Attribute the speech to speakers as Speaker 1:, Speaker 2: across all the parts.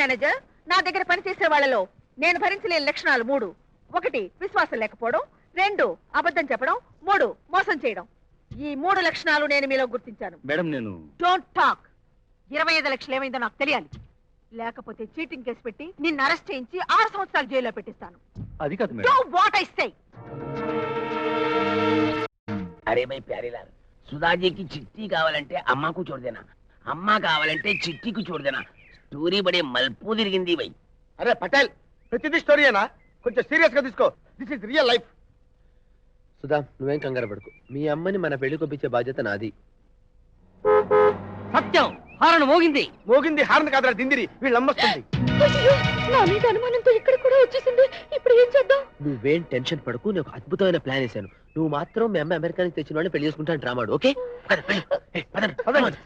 Speaker 1: Manager నా దగ్గర పనిచేసే వాళ్ళలో నేను భరించలేని లక్షణాలు మూడు. ఒకటి విశ్వాసం లేకపోవడం. రెండు అబద్ధం చెప్పడం. మూడు మోసం చేయడం. ఈ మూడు లక్షణాలు నేను మీలో గుర్తించాను.
Speaker 2: మేడం నేను
Speaker 1: డోంట్ టాక్ ఇరవై ఐదు లక్షలు ఏమైందో నాకు తెలియాలి. లేకపోతే చీటింగ్ కేసు పెట్టి నిన్ను అరెస్ట్ చేయించి ఆరు సంవత్సరాలు జైల్లో పెట్టిస్తాను.
Speaker 2: అది కాదు మేడం.
Speaker 1: వాట్ ఐ సే
Speaker 3: అరే భయ్ ప్యారీలాల్ సుధాజీకి చిట్టి కావాలంటే అమ్మకు చూడదేనా? అమ్మ కావాలంటే చిట్టికి చూడదేనా? స్టోరీ పడే మల్పు తిరిగింది భయ్
Speaker 4: అరే పటేల్ ప్రతిదీ స్టోరీయేనా? కొంచెం సీరియస్గా తీసుకో. This is real life
Speaker 5: Sudha నువ్వేం కంగారు పడుకు. మీ అమ్మని మన పెళ్ళి కొప్పించే బాధ్యత నాది.
Speaker 3: సత్యం హారణ మోగింది.
Speaker 4: మోగింది హార్న్ కాదురా దిందిరి. వీళ్ళు నమ్మొస్తుంది
Speaker 1: నా మీద అనుమానంతో ఇక్కడ కూడా వచ్చేసింది. ఇప్పుడు ఏం చేద్దాం?
Speaker 5: నువ్వేం టెన్షన్ పడుకు నేను ఒక అద్భుతమైన ప్లాన్ వేశాను. నువ్వు మాత్రం మీ అమ్మ అమెరికా నుంచి తెచ్చిన వాళ్ళని పెళ్ళి చేసుకుంటాను డ్రామాడు ఓకే? పద, వెళ్ళు. ఏ, పదండి, పదండి.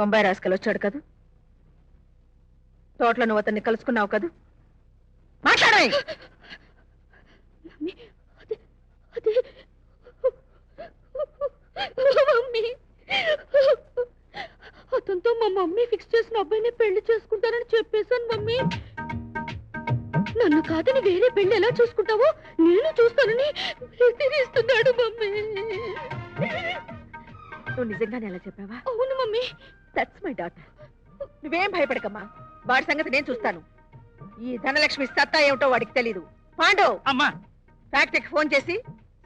Speaker 1: బొంబాయి రాసుకల్ వచ్చాడు కదా? తోటలో నువ్వు అతన్ని కలుసుకున్నావు కదా? మాట్లాడే
Speaker 6: అతనితో మా మమ్మీ ఫిక్స్ చేసిన అబ్బాయిని పెళ్ళి చేసుకుంటానని చెప్పేశాను మమ్మీ. నన్ను కాదని వేరే పెళ్ళి ఎలా చూసుకుంటావో నేను చూస్తానని
Speaker 1: నువ్వు నిజంగానే అలా చెప్పావా?
Speaker 6: అవును మమ్మీ.
Speaker 1: దట్స్ మై డాటర్ నువ్వేం భయపడకమ్మా. వాడి సంగతి నేను చూస్తాను. ఈ ధనలక్ష్మి సత్తా ఏమిటో వాడికి తెలీదు. పాండు!
Speaker 2: అమ్మా!
Speaker 1: ఫ్యాక్టరీకి ఫోన్ చేసి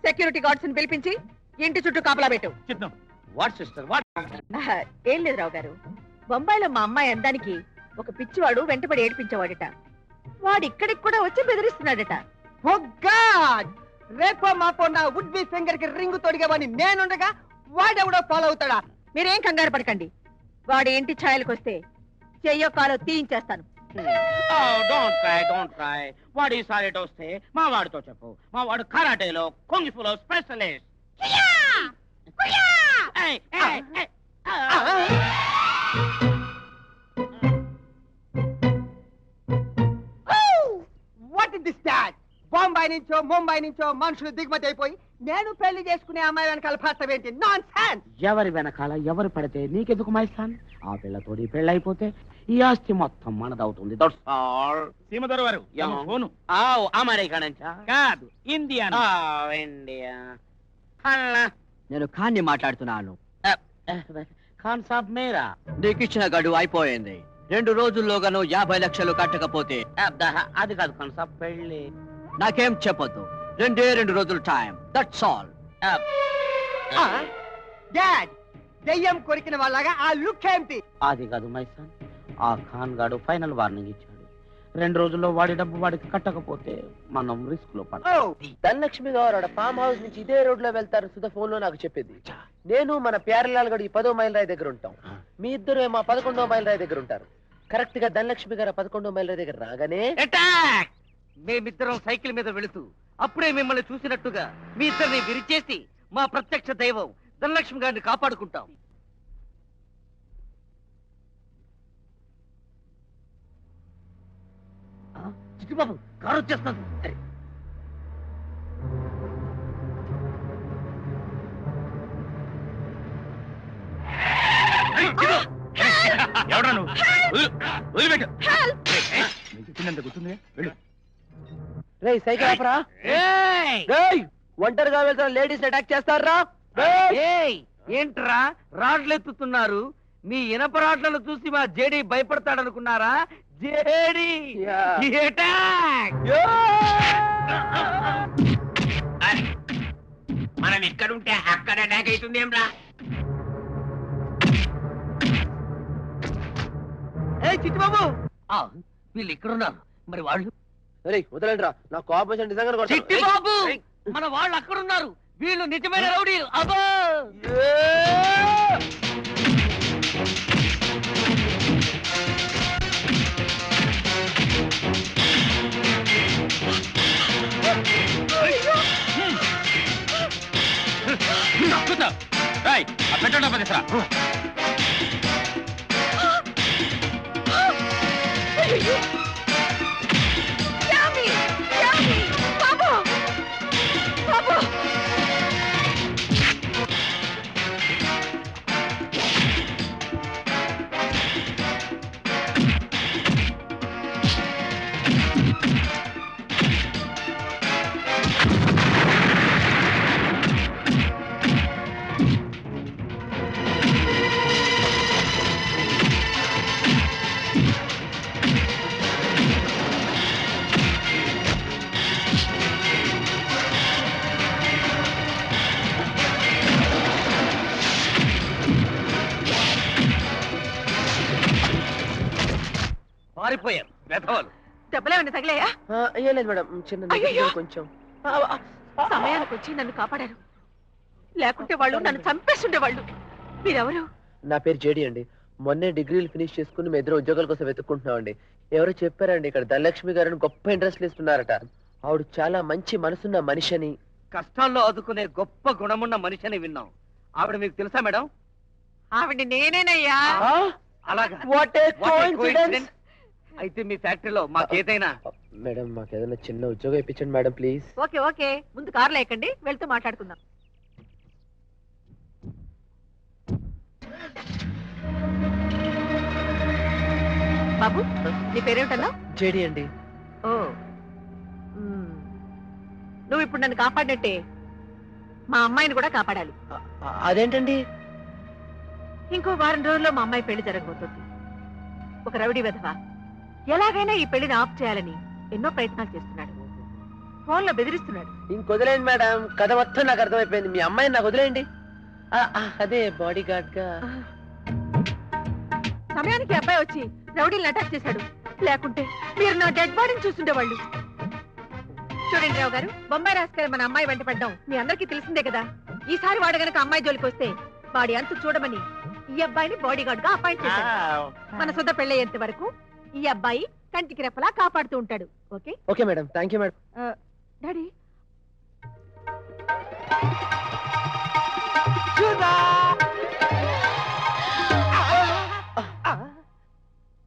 Speaker 1: సెక్యూరిటీ గార్డ్స్ని పిలిపించి ఇంటి చుట్టూ కాపలా పెట్టు.
Speaker 2: చిత్తం వాట్ సిస్టర్ వాట్
Speaker 1: ఆహా, ఏం లేదు రావు గారు బొంబాయిలో మా అమ్మాయి అందానికి ఒక పిచ్చివాడు వెంటబడి ఏడిపించేవాడట. వాడు ఇక్కడికి కూడా వచ్చి బెదిరిస్తున్నాడట.
Speaker 4: గాడ్ రేపో మాపో నా వుడ్ బి ఫింగర్కి రింగ్ తొడిగేవాడిని నేనుండగా వాడెవడో ఫాలో అవుతాడా?
Speaker 1: మీరేం కంగారు పడకండి. వాడి ఇంటి ఛాయలకు వస్తే చెయ్యో కాలో తీయించేస్తాను.
Speaker 3: డోంట్ ట్రై డోంట్ ట్రై వాడు ఈసారి వస్తే మా వాడితో చెప్పు. మా వాడు కరాటేలో కొంగిఫులో స్పెషలిస్ట్.
Speaker 4: బొంబాయి నుంచో ముంబై నుంచో మనుషులు దిగుమతి అయిపోయి నేను పెళ్ళి చేసుకునే అమ్మాయి వెనకాల భర్త ఏంటి? నాన్ సెన్స్
Speaker 3: ఎవరి వెనకాల ఎవరు పడితే నీకెందుకు మైస్తాన్ ఆ పిల్లతోటి పెళ్ళైపోతే ఈ ఆస్తి మొత్తం మనదవుతుంది. That's all.
Speaker 2: సీమదొర వారు
Speaker 3: యా.
Speaker 2: తమ ఫోను.
Speaker 3: ఆవ్ అమెరికా నుంచా
Speaker 2: కాదు ఇండియా
Speaker 3: ఆవ్ ఇండియా. అల్లా
Speaker 5: నేను ఖాన్ని మాట్లాడుతున్నాను.
Speaker 3: ఖాన్ సాబ్ మేరా
Speaker 5: నీకు ఇచ్చిన గడువు అయిపోయింది. రెండు రోజుల్లోగా నువ్వు యాభై లక్షలు కట్టకపోతే.
Speaker 3: అది కాదు ఖాన్ సాబ్ పెళ్ళి.
Speaker 5: నాకేం చెప్పొద్దు. రెండే రెండు రోజులు టైం దట్స్ ఆల్.
Speaker 4: డాడ్ దెయ్యం కొరికిన వాళ్ళగా ఆ లుక్ ఏంటి?
Speaker 3: అది కాదు మైసాన్ ఆ ఖాన్ గాడు ఫైనల్ వార్నింగ్ ఇచ్చాడు. రెండు రోజుల్లో వాడి డబ్బు వాడికి కట్టకపోతే మనం రిస్క్లో పడతాం.
Speaker 4: ఓ
Speaker 5: ధనలక్ష్మి గారు ఆడ ఫామ్ హౌస్ నుంచి ఇదే రోడ్లో వెళ్తారు సుధ ఫోన్లో నాకు చెప్పింది. నేను మన ప్యారలాల్ గడు ఈ పదో మైల్ రాయి దగ్గర ఉంటాం. మీ ఇద్దరు మా పదకొండో మైల్ రాయి దగ్గర ఉంటారు. కరెక్ట్గా ధనలక్ష్మి గారు ఆ పదకొండో మైల్ రాయి దగ్గర రాగానే
Speaker 3: అటాక్ మేమిద్దరం సైకిల్ మీద వెళుతూ అప్పుడే మిమ్మల్ని చూసినట్టుగా మీ ఇద్దరిని విరిచేసి మా ప్రత్యక్ష దైవం ధనలక్ష్మి గారిని కాపాడుకుంటాం. చిట్టుబాబు కారు వచ్చేస్తుంది. సరే
Speaker 2: ఎవడా నువ్వు? వదిలు, వదిలిపెట్టు గుర్తుంది వెళ్ళు.
Speaker 5: రేయ్ సైకిల్ ఆపరా.
Speaker 3: ఏయ్!
Speaker 5: రేయ్ ఒంటరిగా వెళ్తున్న లేడీస్ అటాక్ చేస్తారా?
Speaker 3: ఏయ్! ఏంట్రా? రాడ్లెత్తుతున్నారు మీ ఇనప రాడ్లను చూసి మా జేడి భయపడతాడనుకున్నారా? జేడి!
Speaker 7: మనం ఇక్కడుంటే అక్కడ అటాక్ అవుతుంది ఏం రా
Speaker 3: ఏ చిట్టుబాబు ఆ, వీళ్ళు ఇక్కడున్నారు. మరి వాళ్ళు?
Speaker 5: రే
Speaker 3: వదలండి మన వాళ్ళు అక్కడున్నారు. వీళ్ళు నిజమైన రౌడీలు. అబ్బో!
Speaker 1: పెట్టండి
Speaker 3: పారిపోయారు వెధవలు
Speaker 1: దెబ్బలేమన్నా తగిలాయా?
Speaker 5: ఆ, ఏం లేదు మేడం చిన్న
Speaker 1: అయ్యయ్యో.
Speaker 5: కొంచెం.
Speaker 1: సమయానికి వచ్చి నన్ను కాపాడారు. లేకుంటే వాళ్ళు నన్ను చంపేస్తుండేవాళ్ళు మీరెవరు?
Speaker 5: నా పేరు జేడి అండి. మొన్నే డిగ్రీలు ఫినిష్ చేసుకుని మేము ఇద్దరు ఉద్యోగాల కోసం వెతుక్కుంటున్నాం అండి ఎవరో చెప్పారండి ఇక్కడ ధనలక్ష్మి గారిని గొప్ప ఇంట్రెస్ట్ ఇస్తున్నారట ఆవిడ చాలా మంచి మనసున్న మనిషి అని
Speaker 3: కష్టాల్లో ఆదుకునే గొప్ప గుణమున్న మనిషిని విన్నాం. ఆవిడ మీకు తెలుసా మేడం?
Speaker 1: ఆవిడ నేనేనయ్యా.
Speaker 3: అలాగా.
Speaker 5: What a
Speaker 3: What a coincidence. అయితే మీ ఫ్యాక్టరీలో మాకేదైనా
Speaker 5: మేడం మాకు ఏదైనా చిన్న ఉద్యోగం ఇప్పించండి మేడం ప్లీజ్.
Speaker 1: Okay okay. ముందు కార్లో ఎక్కండి వెళ్తూ మాట్లాడుకుందాం. బాబు నీ పేరేమిటన్నా?
Speaker 5: జేడి అండి.
Speaker 1: ఓ. మ్మ్. నువ్వు ఇప్పుడు నన్ను కాపాడినట్టే మా అమ్మాయిని కూడా కాపాడాలి.
Speaker 5: అదేంటండి?
Speaker 1: ఇంకో వారం రోజుల్లో మా అమ్మాయి పెళ్ళి జరగబోతుంది. ఒక రవిడి వెధవ? ఎలాగైనా ఈ పెళ్ళిని ఆఫ్ చేయాలని ఎన్నో ప్రయత్నాలు చేస్తున్నాడు. ఫోన్లో బెదిరిస్తున్నాడు.
Speaker 5: ఇంకొదిలేండి మేడం. కథ మొత్తం నాకు అర్థమైపోయింది. మీ అమ్మాయిని నాకు వదిలేయండి. అదే బాడీ గార్డ్గా
Speaker 1: సమయానికి అబ్బాయి వచ్చి రౌడీలను అటాక్ చేశాడు. లేకుంటే మీరు నా డెడ్ బాడీని చూస్తుండేవాళ్ళు. చూడండి రావు గారు బొంబాయి రాసుకెళ్ళి మన అమ్మాయి వెంట పడ్డాం మీ అందరికీ తెలిసిందే కదా. ఈసారి వాడు గనక అమ్మాయి జోలికి వస్తే వాడి అంతు చూడమని ఈ అబ్బాయిని బాడీ గార్డ్గా అపాయింట్ చేశాడు. మన సుధ పెళ్ళయ్యేంత వరకు ఈ అబ్బాయి కంటికి రెప్పలా కాపాడుతూ ఉంటాడు. Okay?
Speaker 5: Okay madam. Thank you madam.
Speaker 1: Daddy.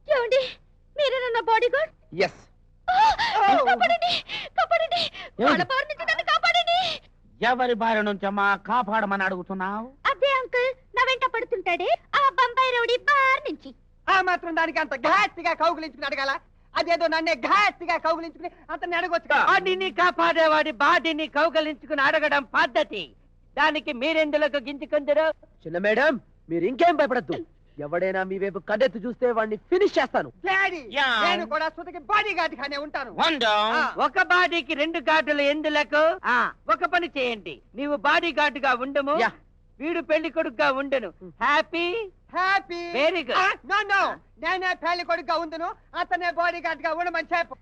Speaker 6: ఏమండి మీరేనా నా బాడీ గార్డ్
Speaker 5: ఎస్
Speaker 6: కాపాడండి కాపాడండి. వాళ్ళ బారి నుంచి నన్ను కాపాడండి.
Speaker 7: ఎవరి బారి నుంచమ్మా కాపాడమని అడుగుతున్నావు?
Speaker 6: అదే అంకుల్ నా వెంట పడుతుంటాడే ఆ బొంబాయి రౌడీ బార్ నుంచి
Speaker 4: ఆ మాత్రం దానికి అంత గట్టిగా కౌగులించుకుని అడగాల? అదేదో నన్నే గట్టిగా కౌగులించుకుని అతన్ని అడగొచ్చు.
Speaker 8: బాడీని కాపాడేవాడి బాడీని కౌగలించుకుని అడగడం పద్ధతి. దానికి మీరెందులకు గింజుకుందరు
Speaker 5: చిన్న మేడం మీరు ఇంకేం భయపడద్దు. ఎవడైనా మీ వైపు కన్నెత్తి చూస్తే వాడిని ఫినిష్ చేస్తాను.
Speaker 4: Daddy
Speaker 7: yeah.
Speaker 4: నేను కూడా సుతకి బాడీ గార్డ్ గానే ఉంటాను ఆ.
Speaker 8: ఒక బాడీకి రెండు గార్డులు ఎందులకు? ఆ, ఒక పని చేయండి. నీవు బాడీ గార్డ్గా ఉండము.
Speaker 5: యా.
Speaker 8: వీడు పెళ్ళి కొడుకుగా ఉండును. Happy
Speaker 4: happy
Speaker 8: very good
Speaker 4: no no నేనే పెళ్ళి కొడుకుగా ఉందును అతనే బాడీ గార్డ్గా ఉండమని చెప్పు.